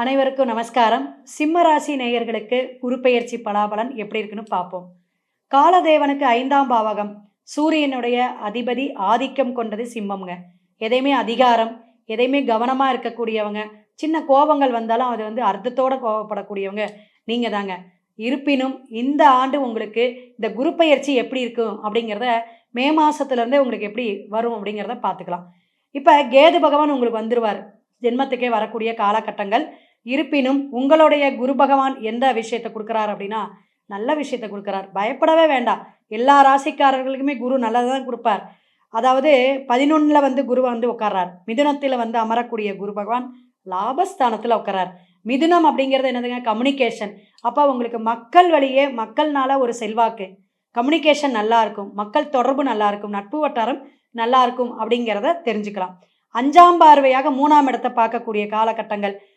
அனைவருக்கும் நமஸ்காரம். சிம்ம ராசி நேயர்களுக்கு குருப்பெயர்ச்சி பலாபலன் எப்படி இருக்குன்னு பார்ப்போம். காலதேவனுக்கு ஐந்தாம் பாவகம். சூரியனுடைய அதிபதி ஆதிக்கம் கொண்டது சிம்மம்ங்க. எதையுமே அதிகாரம் எதையுமே கவனமாக இருக்கக்கூடியவங்க சின்ன கோபங்கள் வந்தாலும் அது வந்து அர்த்தத்தோட கோபப்படக்கூடியவங்க நீங்கள் தாங்க இருப்பினும் இந்த ஆண்டு உங்களுக்கு இந்த குருப்பயர்ச்சி எப்படி இருக்கும் அப்படிங்கிறத மே மாதத்துலேருந்தே உங்களுக்கு எப்படி வரும் அப்படிங்கிறத பார்த்துக்கலாம். இப்போ கேது பகவான் உங்களுக்கு வந்துருவார். ஜென்மத்துக்கே வரக்கூடிய காலகட்டங்கள். இருப்பினும் உங்களுடைய குரு பகவான் எந்த விஷயத்தை கொடுக்குறார் அப்படின்னா நல்ல விஷயத்தை கொடுக்குறார். பயப்படவே வேண்டாம். எல்லா ராசிக்காரர்களுக்குமே குரு நல்லதை தான் கொடுப்பார். அதாவது பதினொன்றில் வந்து குரு வந்து உட்கார்றார். மிதுனத்தில் வந்து அமரக்கூடிய குரு பகவான் லாபஸ்தானத்தில் உட்காரார் மிதுனம் அப்படிங்கிறது என்னதுங்க? கம்யூனிகேஷன் அப்போ உங்களுக்கு மக்கள் வழியே மக்கள்னால ஒரு செல்வாக்கு. கம்யூனிகேஷன் நல்லா இருக்கும். மக்கள் தொடர்பு நல்லா இருக்கும். நட்பு வட்டாரம் நல்லா இருக்கும் அப்படிங்கிறத தெரிஞ்சுக்கலாம். அஞ்சாம் பார்வையாக மூணாம் இடத்தை பார்க்கக்கூடிய காலகட்டங்கள்.